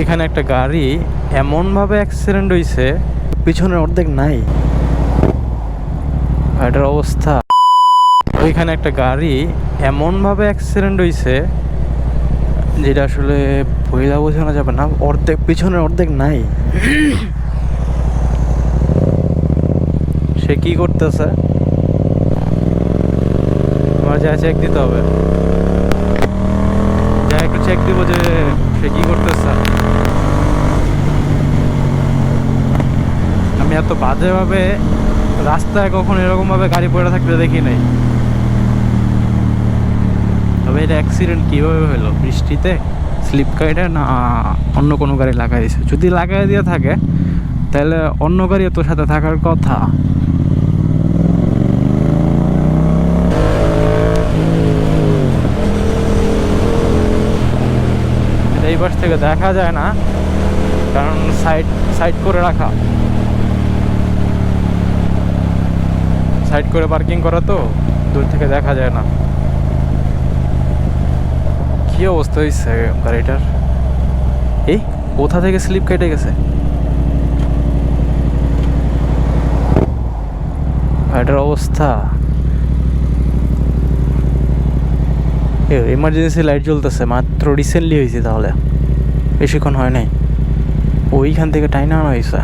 ওইখানে একটা গাড়ি এমনভাবে অ্যাক্সিডেন্ট হয়েছে পিছনের অর্ধেক নাই। এটার অবস্থা। ওইখানে একটা গাড়ি এমনভাবে অ্যাক্সিডেন্ট হয়েছে যেটা আসলে বইলা বোঝানো যাবে না, অর্ধেক, পিছনের অর্ধেক নাই। সে কি করতেছে? আমার যা চেক দিতে হবে। যা একটু চেক দিব যে সে কি করতেছে। আমি এত বাজেভাবে রাস্তায় কখনো এরকমভাবে গাড়ি পড়ে থাকতে দেখি নাই। তবে এটা অ্যাক্সিডেন্ট কীভাবে হলো? বৃষ্টিতে? স্লিপ গাড়িটা না অন্য কোনো গাড়ি লাগাই দিয়েছে যদি লাগাই দিয়ে থাকে, তাহলে অন্য গাড়ি তোর সাথে থাকার কথা। এই পাশ থেকে দেখা যায় না, কারণ সাইড সাইড করে রাখা। সাইড করে পার্কিং করা তো, দূর থেকে দেখা যায় না। কি অবস্থা হয়েছে গাড়িটার? এই, কোথা থেকে স্লিপ কেটে গেছে? এটার অবস্থা। এমার্জেন্সি লাইট জ্বলতেছে, মাত্র রিসেন্টলি হয়েছে তাহলে। বেশিক্ষণ হয় নাই। ওইখান থেকে টাইনা আনা হয়েছে